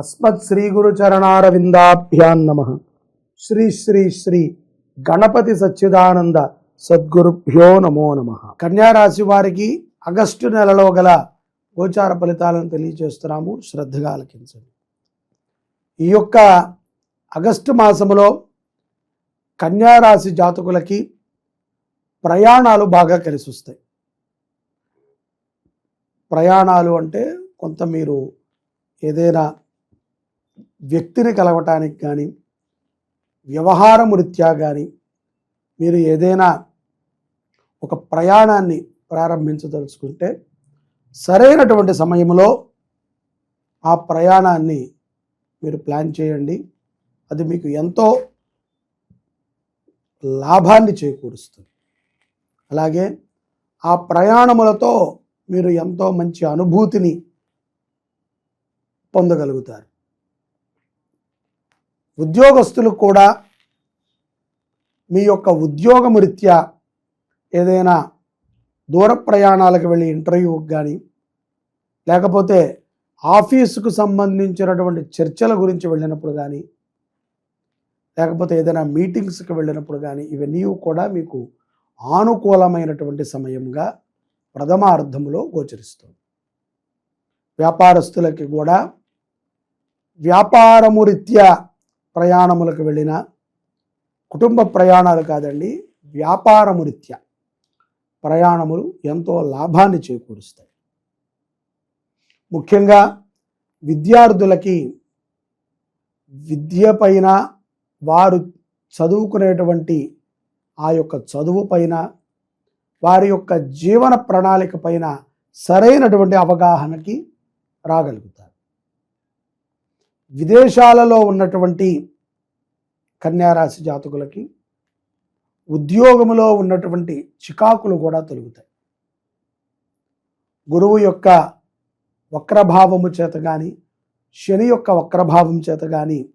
అస్మత్ శ్రీ గురు చరణారవిందాభ్యాన్ నమ. శ్రీ శ్రీ శ్రీ గణపతి సచ్చిదానంద సద్గురుభ్యో నమో నమ. కన్యారాశి వారికి ఆగస్టు నెలలో గల గోచార ఫలితాలను తెలియజేస్తున్నాము. శ్రద్ధగా ఆలకించండి. ఈ యొక్క ఆగస్టు మాసములో కన్యారాశి జాతకులకి ప్రయాణాలు బాగా కలిసి వస్తాయి. ప్రయాణాలు అంటే కొంత మీరు ఏదైనా వ్యక్తిని కలవటానికి కానీ వ్యవహారం రీత్యా కానీ మీరు ఏదైనా ఒక ప్రయాణాన్ని ప్రారంభించదలుచుకుంటే సరైనటువంటి సమయంలో ఆ ప్రయాణాన్ని మీరు ప్లాన్ చేయండి. అది మీకు ఎంతో లాభాన్ని చేకూరుస్తుంది. అలాగే ఆ ప్రయాణములతో మీరు ఎంతో మంచి అనుభూతిని పొందగలుగుతారు. ఉద్యోగస్తులు కూడా మీ యొక్క ఉద్యోగం రీత్యా ఏదైనా దూర ప్రయాణాలకు వెళ్ళి ఇంటర్వ్యూకి కానీ లేకపోతే ఆఫీసుకు సంబంధించినటువంటి చర్చల గురించి వెళ్ళినప్పుడు కానీ లేకపోతే ఏదైనా మీటింగ్స్కి వెళ్ళినప్పుడు కానీ ఇవన్నీ కూడా మీకు ఆనుకూలమైనటువంటి సమయంగా ప్రథమార్థంలో గోచరిస్తుంది. వ్యాపారస్తులకి కూడా వ్యాపారము రీత్యా ప్రయాణములకు వెళ్ళిన కుటుంబ ప్రయాణాలు కాదండి వ్యాపారము రీత్యా ప్రయాణములు ఎంతో లాభాన్ని చేకూరుస్తాయి. ముఖ్యంగా విద్యార్థులకి విద్య పైన వారు చదువుకునేటువంటి ఆ యొక్క చదువు పైన వారి యొక్క జీవన ప్రణాళిక పైన సరైనటువంటి అవగాహనకి రాగలుగుతారు. విదేశాలలో ఉన్నటువంటి కన్యారాశి జాతకులకి ఉద్యోగములో ఉన్నటువంటి చికాకులు కూడా తొలుగుతాయి. గురువు యొక్క వక్రభావము చేత కానీ శని యొక్క వక్రభావం చేత కానీ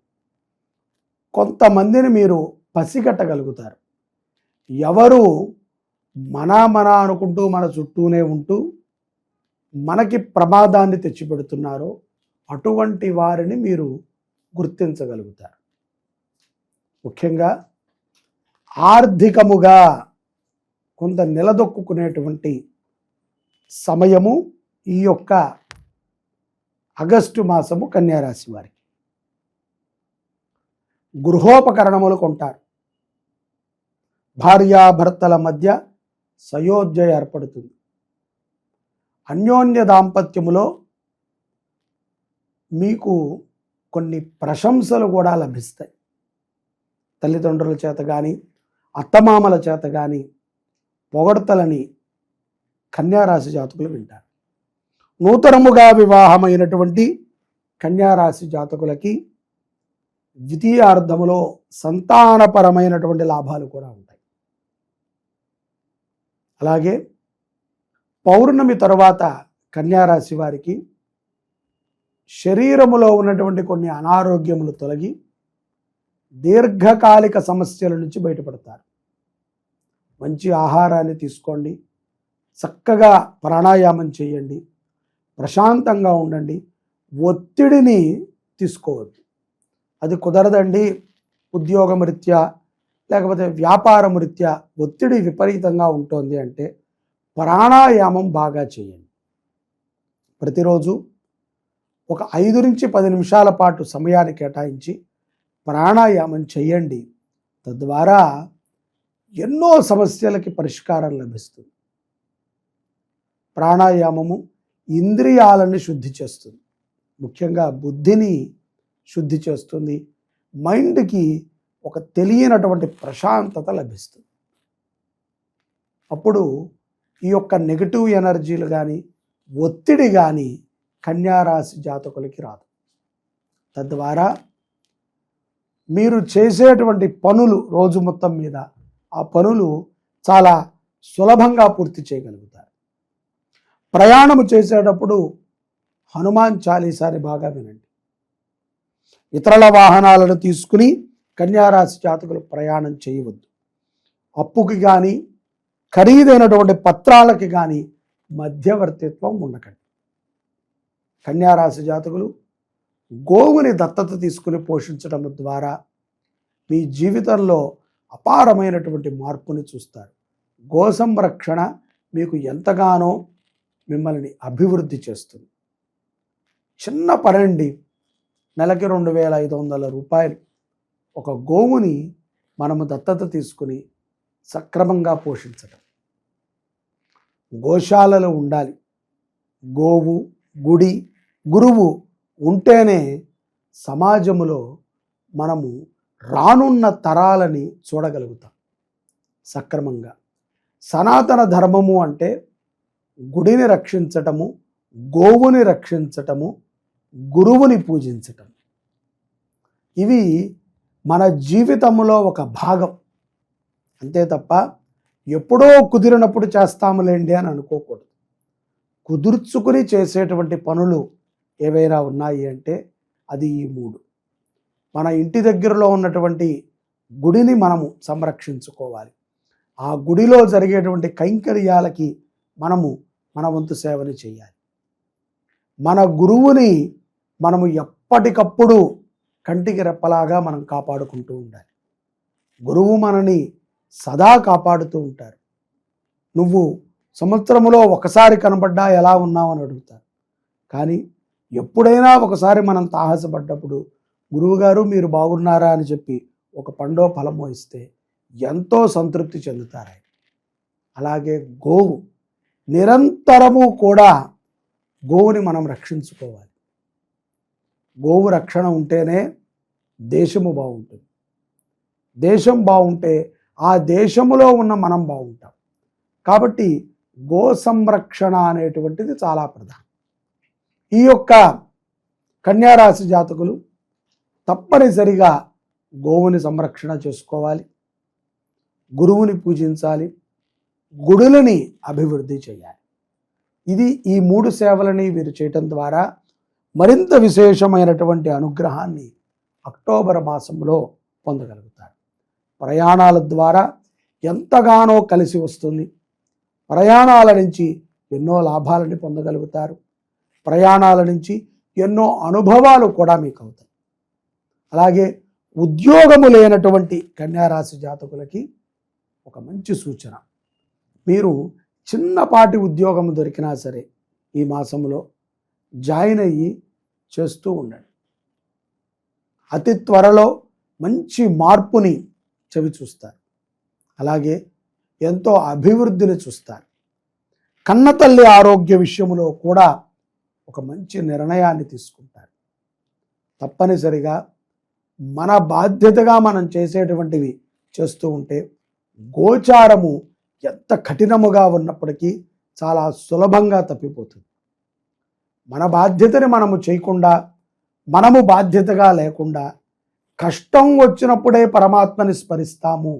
కొంతమందిని మీరు పసిగట్టగలుగుతారు. ఎవరు మన మన అనుకుంటూ మన చుట్టూనే ఉంటూ మనకి ప్రమాదాన్ని తెచ్చిపెడుతున్నారో అటువంటి వారిని మీరు గుర్తించగలుగుతారు. ముఖ్యంగా ఆర్థికముగా కొంత నిలదొక్కునేటువంటి సమయము ఈ యొక్క ఆగస్టు మాసము కన్యారాశి వారికి. గృహోపకరణములు కొంటారు. భార్యాభర్తల మధ్య సయోధ్య ఏర్పడుతుంది. అన్యోన్య దాంపత్యములో మీకు కొన్ని ప్రశంసలు కూడా లభిస్తాయి. తల్లిదండ్రుల చేత కానీ అత్తమామల చేత కానీ పొగడతలని కన్యారాశి జాతకులు వింటారు. నూతనముగా వివాహమైనటువంటి కన్యారాశి జాతకులకి ద్వితీయార్థములో సంతానపరమైనటువంటి లాభాలు కూడా ఉంటాయి. అలాగే పౌర్ణమి తరువాత కన్యారాశి వారికి శరీరములో ఉన్నటువంటి కొన్ని అనారోగ్యములు తొలగి దీర్ఘకాలిక సమస్యల నుంచి బయటపడతారు. మంచి ఆహారాన్ని తీసుకోండి. చక్కగా ప్రాణాయామం చేయండి. ప్రశాంతంగా ఉండండి. ఒత్తిడిని తీసుకోవద్దు. అది కుదరదండి. ఉద్యోగం రీత్యా లేకపోతే వ్యాపారం రీత్యా ఒత్తిడి విపరీతంగా ఉంటుంది అంటే ప్రాణాయామం బాగా చేయండి. ప్రతిరోజు ఒక ఐదు నుంచి పది నిమిషాల పాటు సమయాన్ని కేటాయించి ప్రాణాయామం చేయండి. తద్వారా ఎన్నో సమస్యలకి పరిష్కారం లభిస్తుంది. ప్రాణాయామము ఇంద్రియాలని శుద్ధి చేస్తుంది. ముఖ్యంగా బుద్ధిని శుద్ధి చేస్తుంది. మైండ్కి ఒక తెలియనటువంటి ప్రశాంతత లభిస్తుంది. అప్పుడు ఈ యొక్క నెగటివ్ ఎనర్జీలు కానీ ఒత్తిడి కానీ కన్యారాశి జాతకులకి రాదు. తద్వారా మీరు చేసేటువంటి పనులు రోజు మొత్తం మీద ఆ పనులు చాలా సులభంగా పూర్తి చేయగలుగుతారు. ప్రయాణము చేసేటప్పుడు హనుమాన్ చాలీసాని బాగా వినండి. ఇతరుల వాహనాలను తీసుకుని కన్యారాశి జాతకులు ప్రయాణం చేయవద్దు. అప్పుకి కానీ ఖరీదైనటువంటి పత్రాలకి కానీ మధ్యవర్తిత్వం ఉండకండి. కన్యారాశి జాతకులు గోవుని దత్తత తీసుకుని పోషించడం ద్వారా మీ జీవితంలో అపారమైనటువంటి మార్పుని చూస్తారు. గో సంరక్షణ మీకు ఎంతగానో మిమ్మల్ని అభివృద్ధి చేస్తుంది. చిన్న పనండి. నెలకి రెండు వేల ఐదు వందల రూపాయలు. ఒక గోవుని మనము దత్తత తీసుకుని సక్రమంగా పోషించడం గోశాలలో ఉండాలి. గోవు గుడి గురువు ఉంటేనే సమాజములో మనము రానున్న తరాలని చూడగలుగుతాం. సక్రమంగా. సనాతన ధర్మము అంటే గుడిని రక్షించటము గోవుని రక్షించటము గురువుని పూజించటం. ఇవి మన జీవితంలో ఒక భాగం. అంతే తప్ప ఎప్పుడో కుదిరినప్పుడు చేస్తాములేండి అని అనుకోకూడదు. కుదుర్చుకుని చేసేటువంటి పనులు ఏవైనా ఉన్నాయి అంటే అది ఈ మూడు. మన ఇంటి దగ్గరలో ఉన్నటువంటి గుడిని మనము సంరక్షించుకోవాలి. ఆ గుడిలో జరిగేటువంటి కైంకర్యాలకి మనము మన వంతు సేవని చేయాలి. మన గురువుని మనము ఎప్పటికప్పుడు కంటికి రెప్పలాగా మనం కాపాడుకుంటూ ఉండాలి. గురువు మనని సదా కాపాడుతూ ఉంటారు. నువ్వు సంవత్సరంలో ఒకసారి కనబడ్డా ఎలా ఉన్నావు అని అడుగుతారు. కానీ ఎప్పుడైనా ఒకసారి మనం తాహసపడ్డప్పుడు గురువుగారు మీరు బాగున్నారా? అని చెప్పి ఒక పండో ఫలమో ఇస్తే ఎంతో సంతృప్తి చెందుతారు అలాగే గోవు. నిరంతరము కూడా గోవుని మనం రక్షించుకోవాలి. గోవు రక్షణ ఉంటేనే దేశము బాగుంటుంది. దేశం బాగుంటే ఆ దేశములో ఉన్న మనం బాగుంటాం. కాబట్టి గో సంరక్షణ అనేటువంటిది చాలా ప్రధానం. ఈ యొక్క కన్యారాశి జాతకులు తప్పనిసరిగా గోవుని సంరక్షణ చేసుకోవాలి గురువుని పూజించాలి గుడులని అభివృద్ధి చేయాలి. ఇది ఈ మూడు సేవలని వీరు చేయటం ద్వారా మరింత విశేషమైనటువంటి అనుగ్రహాన్ని అక్టోబర్ మాసంలో పొందగలుగుతారు. ప్రయాణాల ద్వారా ఎంతగానో కలిసి వస్తుంది. ప్రయాణాల నుంచి ఎన్నో లాభాలని పొందగలుగుతారు. ప్రయాణాల నుంచి ఎన్నో అనుభవాలు కూడా మీకు అవుతాయి అలాగే ఉద్యోగము లేనటువంటి కన్యారాశి జాతకులకి ఒక మంచి సూచన. మీరు చిన్నపాటి ఉద్యోగం దొరికినా సరే ఈ మాసంలో జాయిన్ అయ్యి చేస్తూ ఉండండి. అతి త్వరలో మంచి మార్పుని చవి చూస్తారు. అలాగే ఎంతో అభివృద్ధిని చూస్తారు. కన్నతల్లి ఆరోగ్య విషయంలో కూడా ఒక మంచి నిర్ణయాన్ని తీసుకుంటారు. తప్పనిసరిగా మన బాధ్యతగా మనం చేసేటువంటివి చేస్తూ ఉంటే గోచారము ఎంత కఠినముగా ఉన్నప్పటికీ చాలా సులభంగా తప్పిపోతుంది. మన బాధ్యతని మనము చేయకుండా మనము బాధ్యతగా లేకుండా కష్టం వచ్చినప్పుడే పరమాత్మని స్మరిస్తాము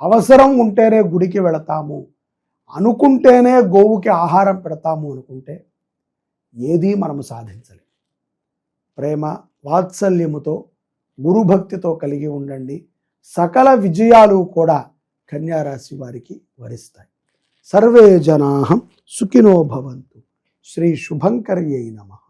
అవసరం ఉంటేనే గుడికి వెళతాము అనుకుంటేనే గోవుకి ఆహారం పెడతాము అనుకుంటే ఏదీ మనము సాధించలేం. ప్రేమ వాత్సల్యముతో గురుభక్తితో కలిగి ఉండండి. సకల విజయాలు కూడా కన్యారాశి వారికి వరిస్తాయి. సర్వే జనా సుఖినో భవంతు. శ్రీ శుభంకర్యై నమః.